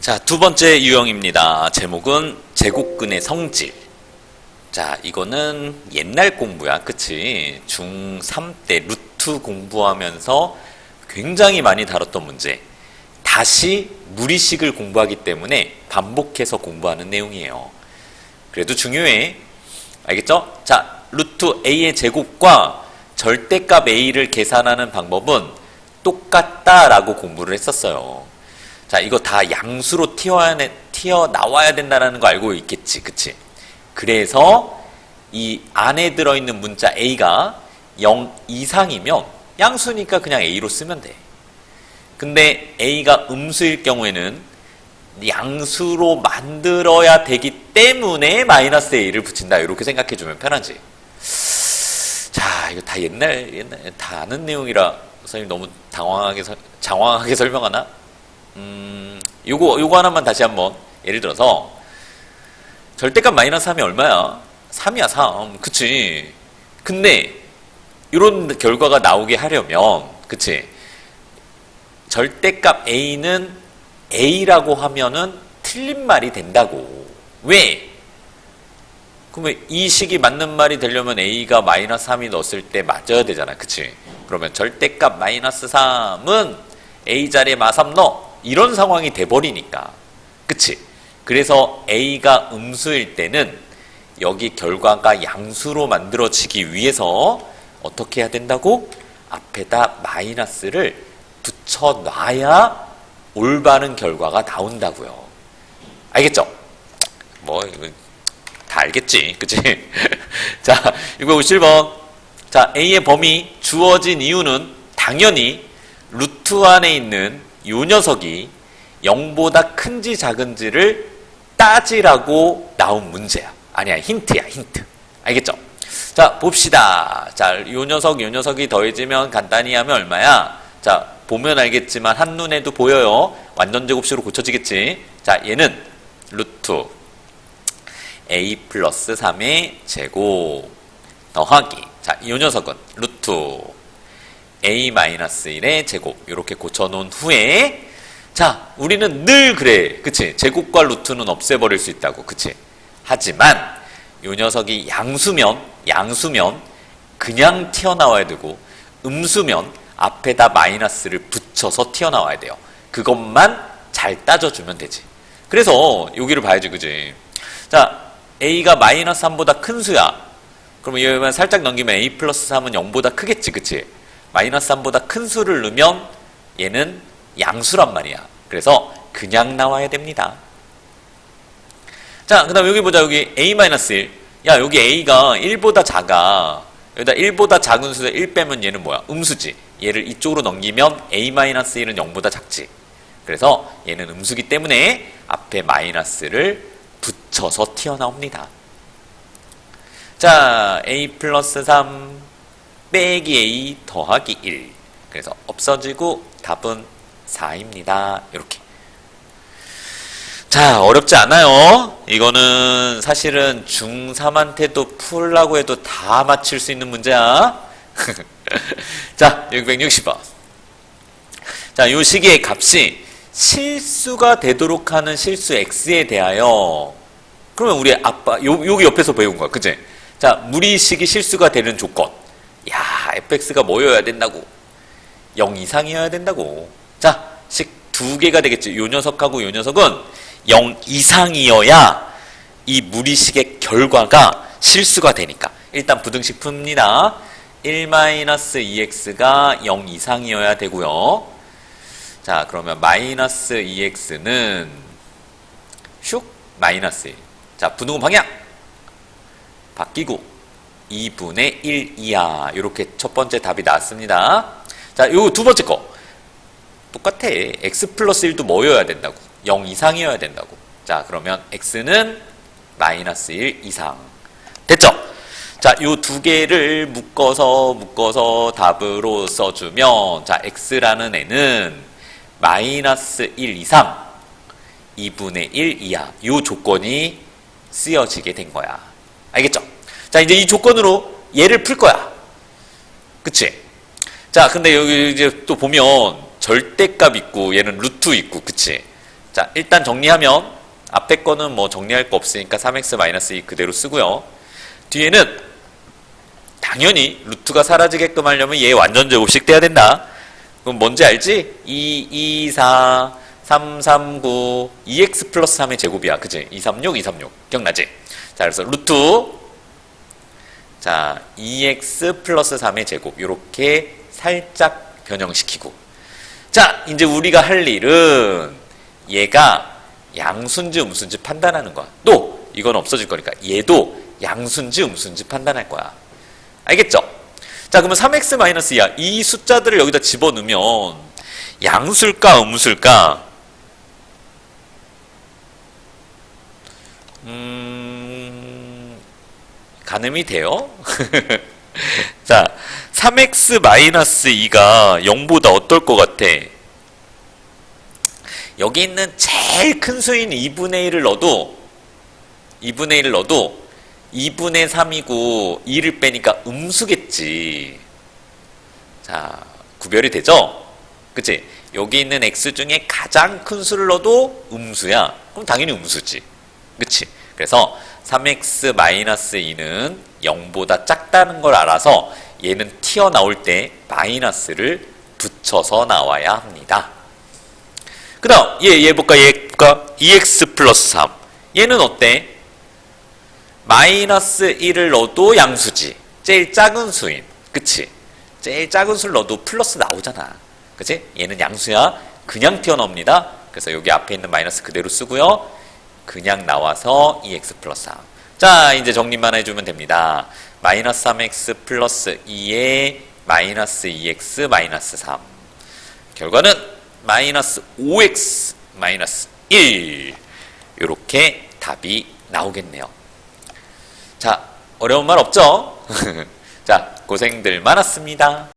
자, 두 번째 유형입니다. 제목은 제곱근의 성질. 자, 이거는 옛날 공부야. 그치? 중3 때 루트 공부하면서 굉장히 많이 다뤘던 문제. 다시 무리식을 공부하기 때문에 반복해서 공부하는 내용이에요. 그래도 중요해. 알겠죠? 자, 루트 a의 제곱과 절대값 a를 계산하는 방법은 똑같다라고 공부를 했었어요. 자, 이거 다 양수로 튀어야, 튀어나와야 된다는 거 알고 있겠지. 그치? 그래서 이 안에 들어있는 문자 a가 0 이상이면 양수니까 그냥 a로 쓰면 돼. 근데 a가 음수일 경우에는 양수로 만들어야 되기 때문에 마이너스 a를 붙인다. 이렇게 생각해 주면 편하지. 자, 이거 다 옛날, 옛날, 다 아는 내용이라 선생님 너무 당황하게, 설- 장황하게 설명하나? 음, 요거, 요거 하나만 다시 한번 예를 들어서 절대값 마이너스 3이 얼마야? 3이야, 3. 그치. 근데 이런 결과가 나오게 하려면, 그치. 절대값 a는 a라고 하면은 틀린 말이 된다고. 왜? 그러면 이 식이 맞는 말이 되려면 a가 마이너스 3이 넣었을 때 맞아야 되잖아. 그치? 그러면 절대값 마이너스 3은 a 자리에 마3 넣어. 이런 상황이 돼버리니까. 그치? 그래서 a가 음수일 때는 여기 결과가 양수로 만들어지기 위해서 어떻게 해야 된다고? 앞에다 마이너스를 붙여놔야 올바른 결과가 나온다고요. 알겠죠? 뭐 다 알겠지, 그치? 자, 657번. 자, A의 범위 주어진 이유는 당연히 루트 안에 있는 요 녀석이 0보다 큰지 작은지를 따지라고 나온 문제야. 아니야, 힌트야, 힌트. 알겠죠? 자, 봅시다. 자, 요 녀석, 요 녀석이 더해지면 간단히 하면 얼마야? 자, 보면 알겠지만 한눈에도 보여요. 완전 제곱식으로 고쳐지겠지? 자, 얘는 루트 a 플러스 3의 제곱 더하기 자, 이 녀석은 루트 a 마이너스 1의 제곱 이렇게 고쳐놓은 후에 자, 우리는 늘 그래 그치? 제곱과 루트는 없애버릴 수 있다고 그치? 하지만 이 녀석이 양수면 양수면 그냥 튀어나와야 되고 음수면 앞에다 마이너스를 붙여서 튀어나와야 돼요 그것만 잘 따져주면 되지 그래서 여기를 봐야지 그지? 자 a가 마이너스 3보다 큰 수야. 그러면 여기만 살짝 넘기면 a 플러스 3은 0보다 크겠지, 그치? 마이너스 3보다 큰 수를 넣으면 얘는 양수란 말이야. 그래서 그냥 나와야 됩니다. 자, 그 다음 여기 보자. 여기 a 마이너스 1. 야, 여기 a가 1보다 작아. 여기다 1보다 작은 수에서 1 빼면 얘는 뭐야? 음수지. 얘를 이쪽으로 넘기면 a 마이너스 1은 0보다 작지. 그래서 얘는 음수기 때문에 앞에 마이너스를 붙여서 튀어나옵니다. 자, a 플러스 3 빼기 a 더하기 1. 그래서 없어지고 답은 4입니다. 이렇게. 자, 어렵지 않아요. 이거는 사실은 중3한테도 풀라고 해도 다 맞힐 수 있는 문제야. 자, 660번. 자, 요 시기의 값이 실수가 되도록 하는 실수 x에 대하여 그러면 우리 아빠 요, 여기 옆에서 배운 거야. 그치? 자, 무리식이 실수가 되는 조건. 야, fx가 뭐여야 된다고? 0 이상이어야 된다고. 자, 식 두 개가 되겠지. 요 녀석하고 요 녀석은 0 이상이어야 이 무리식의 결과가 실수가 되니까. 일단 부등식 풉니다. 1-2x가 0 이상이어야 되고요. 자, 그러면 마이너스 2x는 슉 마이너스 1. 자, 부등호 방향 바뀌고 2분의 1 이하. 이렇게 첫 번째 답이 나왔습니다. 자, 요 두 번째 거. 똑같아. x 플러스 1도 뭐여야 된다고? 0 이상이어야 된다고. 자, 그러면 x는 마이너스 1 이상. 됐죠? 자, 요 두 개를 묶어서 묶어서 답으로 써주면 자, x라는 애는 마이너스 1 이상 2분의 1 이하 요 조건이 쓰여지게 된 거야. 알겠죠? 자, 이제 이 조건으로 얘를 풀 거야. 그치? 자, 근데 여기 이제 또 보면 절대값 있고 얘는 루트 있고, 그치? 자, 일단 정리하면 앞에 거는 뭐 정리할 거 없으니까 3x-2 그대로 쓰고요. 뒤에는 당연히 루트가 사라지게끔 하려면 얘 완전 제곱식 떼야 된다. 그럼 뭔지 알지? 2, 2, 4, 3, 3, 9, 2x 플러스 3의 제곱이야. 그치? 2, 3, 6, 2, 3, 6. 기억나지? 자, 그래서 루트 자, 2x 플러스 3의 제곱. 이렇게 살짝 변형시키고. 자, 이제 우리가 할 일은 얘가 양수인지 음수인지 판단하는 거야. 또 이건 없어질 거니까 얘도 양수인지 음수인지 판단할 거야. 알겠죠? 자, 그러면 3x-2야. 이 숫자들을 여기다 집어넣으면 양수일까 음수일까? 음, 가늠이 돼요? 자, 3x-2가 0보다 어떨 것 같아? 여기 있는 제일 큰 수인 2분의 1을 넣어도 2분의 1을 넣어도 2분의 3이고 2를 빼니까 음수겠지. 자, 구별이 되죠? 그치? 여기 있는 x 중에 가장 큰 수를 넣어도 음수야. 그럼 당연히 음수지. 그치? 그래서 3x-2는 0보다 작다는 걸 알아서 얘는 튀어나올 때 마이너스를 붙여서 나와야 합니다. 그 다음, 얘, 얘 볼까, 얘 볼까? 2x 플러스 3. 얘는 어때? 마이너스 1을 넣어도 양수지. 제일 작은 수인. 그치? 제일 작은 수를 넣어도 플러스 나오잖아. 그치? 얘는 양수야. 그냥 튀어나옵니다. 그래서 여기 앞에 있는 마이너스 그대로 쓰고요. 그냥 나와서 2x 플러스 3. 자, 이제 정리만 해주면 됩니다. 마이너스 3x 플러스 2에 마이너스 2x 마이너스 3. 결과는 마이너스 5x 마이너스 1. 이렇게 답이 나오겠네요. 자, 어려운 말 없죠? 자, 고생들 많았습니다.